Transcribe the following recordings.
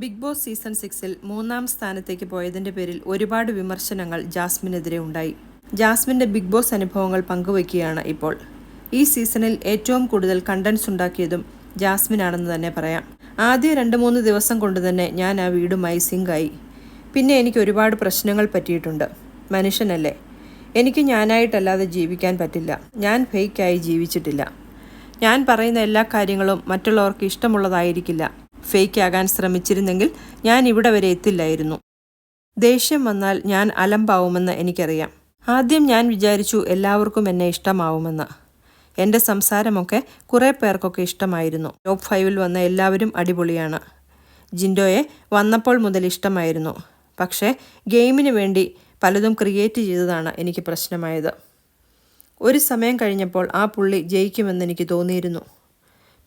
Big boss season സിക്സിൽ മൂന്നാം സ്ഥാനത്തേക്ക് പോയതിന്റെ പേരിൽ ഒരുപാട് വിമർശനങ്ങൾ ജാസ്മിനെതിരെ ഉണ്ടായി. ജാസ്മിന്റെ ബിഗ് ബോസ് അനുഭവങ്ങൾ പങ്കുവയ്ക്കുകയാണ് ഇപ്പോൾ. ഈ സീസണിൽ ഏറ്റവും കൂടുതൽ കണ്ടൻസ് ഉണ്ടാക്കിയതും ജാസ്മിനാണെന്ന് തന്നെ പറയാം. ആദ്യ രണ്ട് മൂന്ന് ദിവസം കൊണ്ട് തന്നെ ഞാൻ ആ വീടുമായി സിങ്കായി പിന്നെ എനിക്ക് ഒരുപാട് പ്രശ്നങ്ങൾ പറ്റിയിട്ടുണ്ട്. മനുഷ്യനല്ലേ. എനിക്ക് ഞാനായിട്ടല്ലാതെ ജീവിക്കാൻ പറ്റില്ല. ഞാൻ ഫേക്കായി ജീവിച്ചിട്ടില്ല. ഞാൻ പറയുന്ന എല്ലാ കാര്യങ്ങളും മറ്റുള്ളവർക്ക് ഇഷ്ടമുള്ളതായിരിക്കില്ല. ഫേക്ക് ആകാൻ ശ്രമിച്ചിരുന്നെങ്കിൽ ഞാൻ ഇവിടെ വരെ എത്തില്ലായിരുന്നു. ദേഷ്യം വന്നാൽ ഞാൻ അലമ്പാവുമെന്ന് എനിക്കറിയാം. ആദ്യം ഞാൻ വിചാരിച്ചു എല്ലാവർക്കും എന്നെ ഇഷ്ടമാവുമെന്ന്. എന്റെ സംസാരമൊക്കെ കുറേ പേർക്കൊക്കെ ഇഷ്ടമായിരുന്നു. ടോപ്പ് ഫൈവിൽ വന്ന എല്ലാവരും അടിപൊളിയാണ്. ജിൻഡോയെ വന്നപ്പോൾ മുതൽ ഇഷ്ടമായിരുന്നു. പക്ഷേ ഗെയിമിന് വേണ്ടി പലതും ക്രിയേറ്റ് ചെയ്തതാണ് എനിക്ക് പ്രശ്നമായത്. ഒരു സമയം കഴിഞ്ഞപ്പോൾ ആ പുള്ളി ജയിക്കുമെന്ന് എനിക്ക് തോന്നിയിരുന്നു.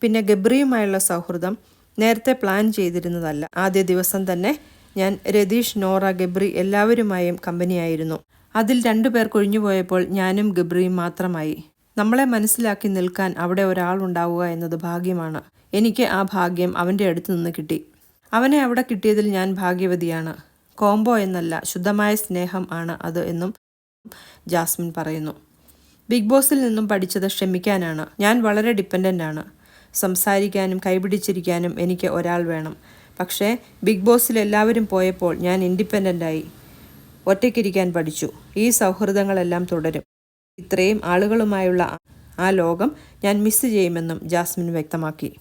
പിന്നെ ഗബ്രിയുമായുള്ള സൗഹൃദം നേരത്തെ പ്ലാൻ ചെയ്തിരുന്നതല്ല. ആദ്യ ദിവസം തന്നെ ഞാൻ രതീഷ് നോറ ഗബ്രി എല്ലാവരുമായും കമ്പനിയായിരുന്നു. അതിൽ രണ്ടു പേർ കൊഴിഞ്ഞുപോയപ്പോൾ ഞാനും ഗബ്രിയും മാത്രമായി. നമ്മളെ മനസ്സിലാക്കി നിൽക്കാൻ അവിടെ ഒരാൾ ഉണ്ടാവുക എന്നത് ഭാഗ്യമാണ്. എനിക്ക് ആ ഭാഗ്യം അവന്റെ അടുത്ത് നിന്ന് കിട്ടി. അവനെ അവിടെ കിട്ടിയതിൽ ഞാൻ ഭാഗ്യവതിയാണ്. കോംബോ എന്നല്ല ശുദ്ധമായ സ്നേഹം ആണ് അത് എന്നും ജാസ്മിൻ പറയുന്നു. ബിഗ് ബോസിൽ നിന്നും പഠിച്ചത് ക്ഷമിക്കാനാണ്. ഞാൻ വളരെ ഡിപ്പെൻഡന്റ് ആണ്. സംസാരിക്കാനും കൈപിടിച്ചിരിക്കാനും എനിക്ക് ഒരാൾ വേണം. പക്ഷേ ബിഗ് ബോസിൽ എല്ലാവരും പോയപ്പോൾ ഞാൻ ഇൻഡിപെൻഡന്റായി ഒറ്റയ്ക്കിരിക്കാൻ പഠിച്ചു. ഈ സൗഹൃദങ്ങളെല്ലാം തുടരും. ഇത്രയും ആളുകളുമായുള്ള ആ ലോകം ഞാൻ മിസ് ചെയ്യുമെന്നും ജാസ്മിൻ വ്യക്തമാക്കി.